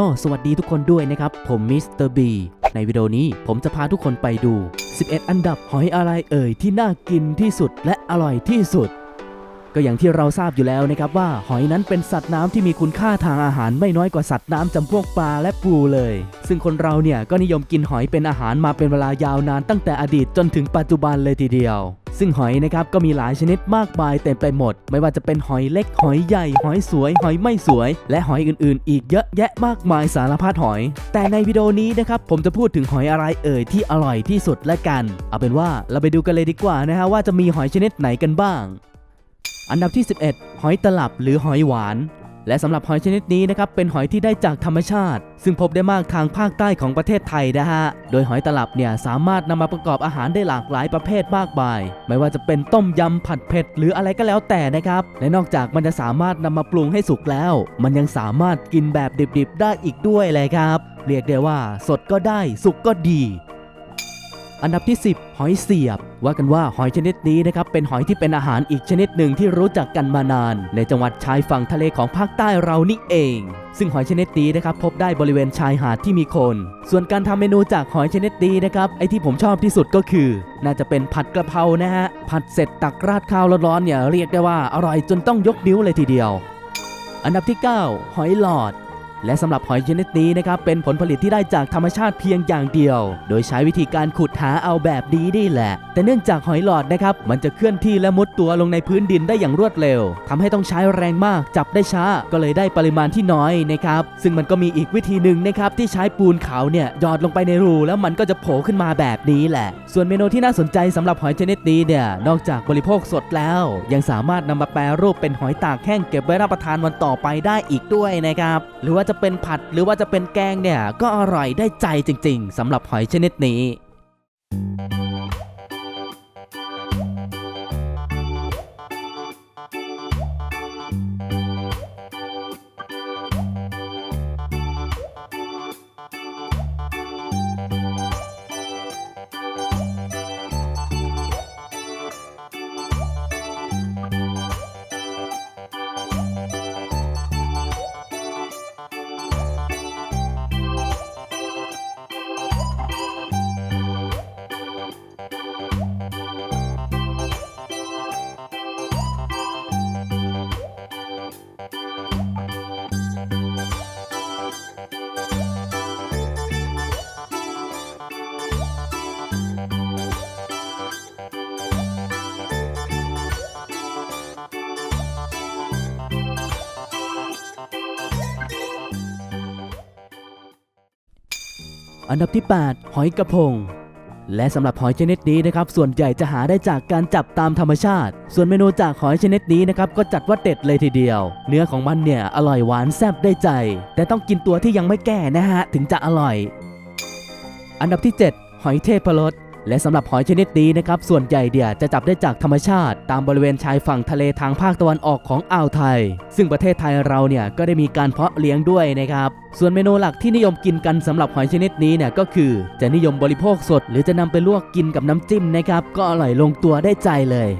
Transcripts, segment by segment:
ก็สวัสดีทุกคนด้วยนะครับ ผมมิสเตอร์บีในวิดีโอนี้ผมจะพาทุกคนไปดู 11 อันดับหอยอะไรเอ่ยที่น่ากินที่สุดและอร่อยที่สุด ก็อย่างที่เราทราบอยู่แล้วนะครับว่าหอยนั้นเป็นสัตว์น้ำที่มีคุณค่าทางอาหารไม่น้อยกว่าสัตว์น้ำจำพวกปลาและปูเลย ซึ่งคนเราเนี่ยก็นิยมกินหอยเป็นอาหารมาเป็นเวลายาวนานตั้งแต่อดีตจนถึงปัจจุบันเลยทีเดียว ซึ่งหอยนะครับก็มีหลายชนิดมากมายเต็มไปหมด ไม่ว่าจะเป็นหอยเล็กหอยใหญ่ หอยสวย หอยไม่สวย และหอยอื่นๆ อีกเยอะแยะมากมายสารพัดหอย แต่ในวิดีโอนี้นะครับผมจะพูดถึงหอยอะไรเอ่ยที่อร่อยที่สุดและกัน เอาเป็นว่าเราไปดูกันเลยดีกว่านะฮะว่าจะมีหอยชนิดไหนกันบ้าง อันดับที่ 11 หอยตลับหรือหอยหวาน และสำหรับหอยชนิดนี้นะครับเป็นหอยที่ได้จากธรรมชาติ ซึ่งพบได้มากทางภาคใต้ของประเทศไทยนะฮะ โดยหอยตลับเนี่ยสามารถนำมาประกอบอาหารได้หลากหลายประเภทมากมาย ไม่ว่าจะเป็นต้มยำผัดเผ็ดหรืออะไรก็แล้วแต่นะครับ และนอกจากมันจะสามารถนำมาปรุงให้สุกแล้ว มันยังสามารถกินแบบดิบๆ ได้อีกด้วยเลยครับ เรียกได้ว่าสดก็ได้สุกก็ดี อันดับที่ 10 หอยเสียบ ว่ากันว่าหอยชนิดนี้นะครับเป็นหอยที่เป็นอาหารอีกชนิดหนึ่งที่รู้จักกันมานาน ในจังหวัดชายฝั่งทะเลของภาคใต้เรานี่เอง ซึ่งหอยชนิดนี้นะครับพบได้บริเวณชายหาดที่มีคน ส่วนการทำเมนูจากหอยชนิดนี้นะครับไอที่ผมชอบที่สุดก็คือ น่าจะเป็นผัดกระเพรานะฮะผัดเสร็จตักราดข้าวร้อนๆเนี่ยเรียกได้ว่าอร่อยจนต้องยกนิ้วเลยทีเดียว อันดับที่ 9 หอยหลอด และสำหรับหอยชนิดนี้นะครับเป็นผลผลิตที่ได้จากธรรมชาติเพียงอย่างเดียว โดยใช้วิธีการขุดหาเอาแบบนี้นี่แหละ แต่เนื่องจากหอยหลอดนะครับมันจะเคลื่อนที่และมุดตัวลงในพื้นดินได้อย่างรวดเร็วทำให้ต้องใช้แรงมากจับได้ช้า ก็เลยได้ปริมาณที่น้อยนะครับซึ่งมันก็มีอีกวิธีหนึ่งนะครับที่ใช้ปูนขาวเนี่ยหยอดลงไปในรูแล้วมันก็จะโผล่ขึ้นมาแบบนี้แหละ ส่วนเมนูที่น่าสนใจสำหรับหอยชนิดนี้เนี่ยนอกจากบริโภคสดแล้ว ยังสามารถนำมาแปรรูปเป็นหอยตากแห้งเก็บไว้รับประทานวันต่อไปได้อีกด้วยนะครับหรือว่าจะเป็นผัดหรือว่าจะเป็นแกงเนี่ยก็อร่อยได้ใจจริง ๆสำหรับหอยชนิดนี้ อันดับที่ 8 หอยกระพง และสำหรับหอยชนิดนี้นะครับ ส่วนใหญ่จะหาได้จากการจับตามธรรมชาติ ส่วนเมนูจากหอยชนิดนี้นะครับก็จัดว่าเด็ดเลยทีเดียว เนื้อของมันเนี่ยอร่อยหวานแซ่บได้ใจ แต่ต้องกินตัวที่ยังไม่แก่นะฮะถึงจะอร่อย อันดับที่ 7 หอยเทพรส และสำหรับหอยชนิดนี้นะครับส่วนใหญ่เดียจะจับได้จากธรรมชาติ ตามบริเวณชายฝั่งทะเลทางภาคตะวันออกของอ่าวไทย ซึ่งประเทศไทยเราเนี่ยก็ได้มีการเพาะเลี้ยงด้วยนะครับส่วนเมนูหลักที่นิยมกินกันสำหรับหอยชนิดนี้เนี่ยก็คือ จะนิยมบริโภคสด หรือจะนำไปลวกกินกับน้ำจิ้มนะครับก็อร่อยลงตัวได้ใจเลย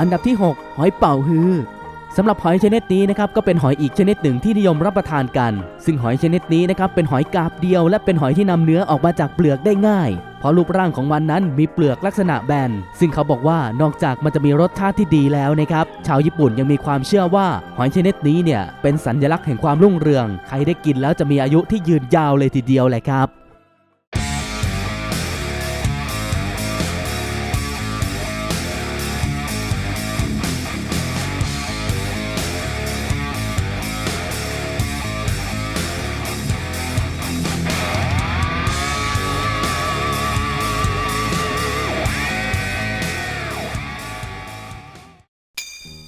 อันดับที่ 6 หอยเป่าฮือสำหรับหอยชนิดนี้นะครับก็เป็นหอยอีกชนิดหนึ่งที่นิยมรับประทานกัน ซึ่งหอยชนิดนี้นะครับเป็นหอยกาบเดียว และเป็นหอยที่นำเนื้อออกมาจากเปลือกได้ง่าย เพราะรูปร่างของมันนั้นมีเปลือกลักษณะแบน ซึ่งเขาบอกว่านอกจากมันจะมีรสชาติที่ดีแล้วนะครับชาวญี่ปุ่นยังมีความเชื่อว่าหอยชนิดนี้เนี่ยเป็นสัญลักษณ์แห่งความรุ่งเรือง ใครได้กินแล้วจะมีอายุที่ยืนยาวเลยทีเดียวแหละครับ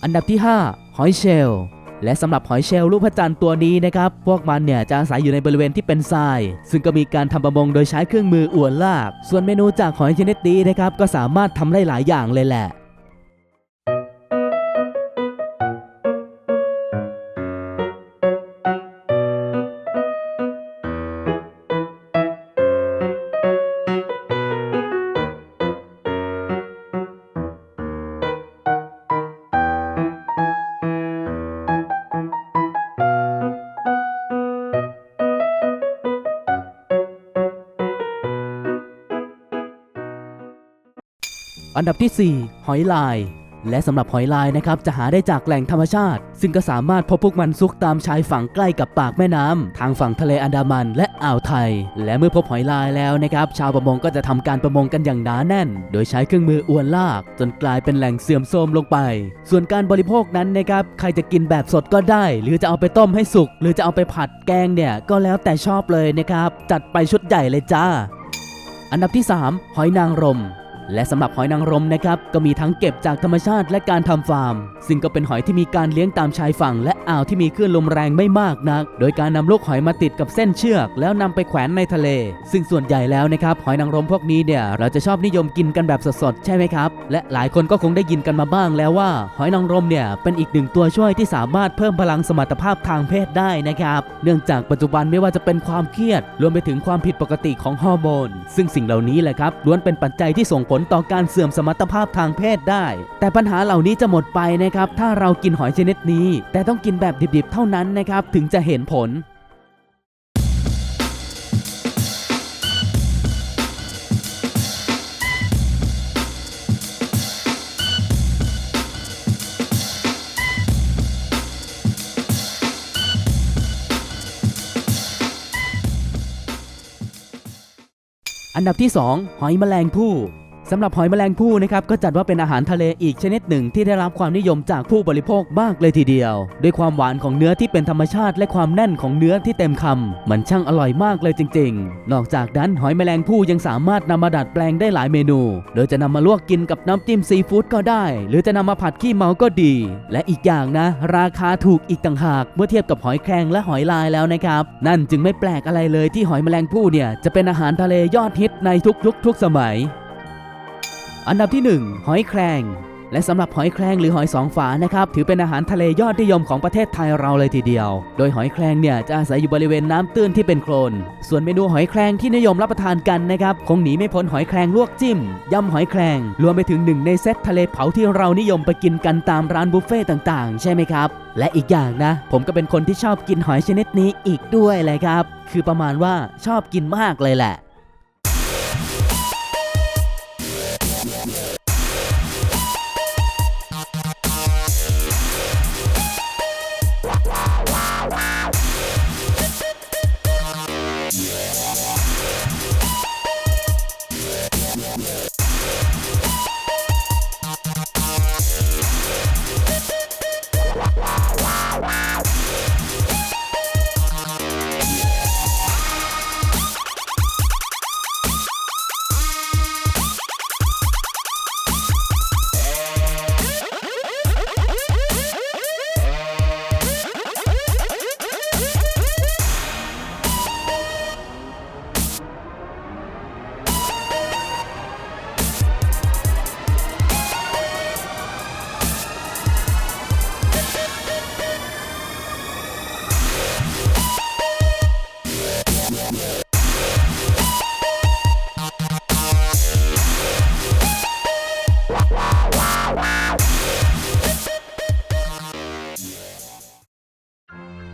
อันดับที่ 5 หอยเชลล์และสำหรับหอยเชลล์รูปพระจันทร์ตัวนี้นะครับ พวกมันเนี่ยจะอาศัยอยู่ในบริเวณที่เป็นทราย ซึ่งก็มีการทำประมงโดยใช้เครื่องมืออวนลาก ส่วนเมนูจากหอยชนิดนี้นะครับก็สามารถทำได้หลายอย่างเลยแหละ อันดับที่ 4 หอยลาย และสำหรับหอยลายนะครับจะหาได้จากแหล่งธรรมชาติ ซึ่งก็สามารถพบพวกมันซุกตามชายฝั่งใกล้กับปากแม่น้ำทางฝั่งทะเลอันดามันและอ่าวไทย และเมื่อพบหอยลายแล้วนะครับ ชาวประมงก็จะทำการประมงกันอย่างหนาแน่น โดยใช้เครื่องมืออวนลาก จนกลายเป็นแหล่งเสื่อมโทรมลงไป ส่วนการบริโภคนั้นนะครับใครจะกินแบบสดก็ได้ หรือจะเอาไปต้มให้สุก หรือจะเอาไปผัดแกงเนี่ยก็แล้วแต่ชอบเลยนะครับจัดไปชุดใหญ่เลยจ้า อันดับที่ 3 หอยนางรม และสำหรับหอยนางรมนะครับก็มีทั้งเก็บจากธรรมชาติและการทำฟาร์ม ซึ่งก็เป็นหอยที่มีการเลี้ยงตามชายฝั่ง และอ่าวที่มีคลื่นลมแรงไม่มากนัก โดยการนำลูกหอยมาติดกับเส้นเชือก แล้วนำไปแขวนในทะเล ซึ่งส่วนใหญ่แล้วนะครับหอยนางรมพวกนี้เนี่ยเราจะชอบนิยมกินกันแบบสดๆใช่ไหมครับ และหลายคนก็คงได้ยินกันมาบ้างแล้วว่า หอยนางรมเนี่ยเป็นอีกหนึ่งตัวช่วยที่สามารถเพิ่มพลังสมรรถภาพทางเพศได้นะครับ เนื่องจากปัจจุบันไม่ว่าจะเป็นความเครียด รวมไปถึงความผิดปกติของฮอร์โมนซึ่งสิ่งเหล่านี้แหละครับล้วนเป็นปัจจัยที่ส่งผลต่อการเสื่อมสมรรถภาพทางเพศได้ แต่ปัญหาเหล่านี้จะหมดไปนะครับ ถ้าเรากินหอยชนิดนี้ แต่ต้องกินแบบดิบๆ เท่านั้นนะครับ ถึงจะเห็นผลอันดับที่ 2 หอยแมลงภู่ สำหรับหอยแมลงภู่นะครับก็จัดว่าเป็นอาหารทะเลอีกชนิดหนึ่งที่ได้รับความนิยมจากผู้บริโภคมากเลยทีเดียว ด้วยความหวานของเนื้อที่เป็นธรรมชาติและความแน่นของเนื้อที่เต็มคำมันช่างอร่อยมากเลยจริง ๆ นอกจากนั้นหอยแมลงภู่ยังสามารถนำมาดัดแปลงได้หลายเมนู โดยจะนำมาลวกกินกับน้ำจิ้มซีฟู้ดก็ได้ หรือจะนำมาผัดขี้เมาก็ดี และอีกอย่างนะ ราคาถูกอีกต่างหากเมื่อเทียบกับหอยแครงและหอยลายแล้วนะครับนั่นจึงไม่แปลกอะไรเลยที่หอยแมลงภู่เนี่ยจะเป็นอาหารทะเลยอดฮิตในทุกยุคทุกสมัย อันดับที่ 1 หอยแครงและสำหรับหอยแครงหรือหอยสองฝานะครับถือเป็นอาหารทะเลยอดนิยมของประเทศไทยเราเลยทีเดียว โดยหอยแครงเนี่ยจะอาศัยอยู่บริเวณน้ำตื้นที่เป็นโคลน ส่วนเมนูหอยแครงที่นิยมรับประทานกันนะครับคงหนีไม่พ้นหอยแครงลวกจิ้มยำหอยแครงรวมไปถึงหนึ่งในเซตทะเลเผาที่เรานิยมไปกินกันตามร้านบุฟเฟ่ต์ต่างๆ ใช่ไหมครับ และอีกอย่างนะ ผมก็เป็นคนที่ชอบกินหอยชนิดนี้อีกด้วยเลยครับคือประมาณว่าชอบกินมากเลยแหละ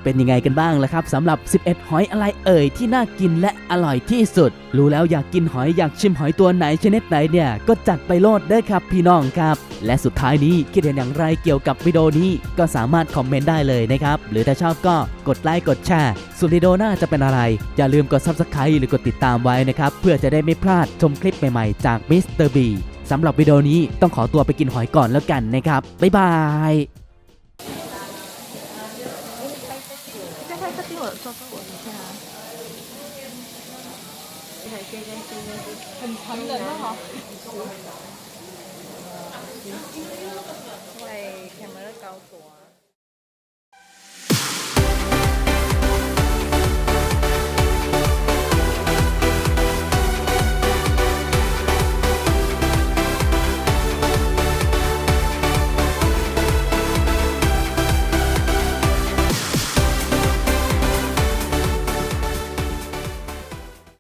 เป็นยังไงกันบ้างล่ะครับสำหรับ 11 หอยอะไรเอ่ยที่น่ากินและอร่อยที่สุด รู้แล้วอยากกินหอยอยากชิมหอยตัวไหนชนิดไหนเนี่ยก็จัดไปโลดเด้อครับพี่น้องครับ และสุดท้ายนี้คิดเห็นอย่างไรเกี่ยวกับวิดีโอนี้ก็สามารถคอมเมนต์ได้เลยนะครับหรือถ้าชอบก็กดไลค์กดแชร์ส่วนวิดีโอหน้าจะเป็นอะไร อย่าลืมกด Subscribe หรือกดติดตามไว้นะครับเพื่อจะได้ไม่พลาดชมคลิปใหม่ๆ จากมิสเตอร์บีสำหรับวิดีโอนี้ต้องขอตัวไปกินหอยก่อนแล้วกันนะครับบ๊ายบาย 照照我一下。很沉的哈。喂，camera 高度。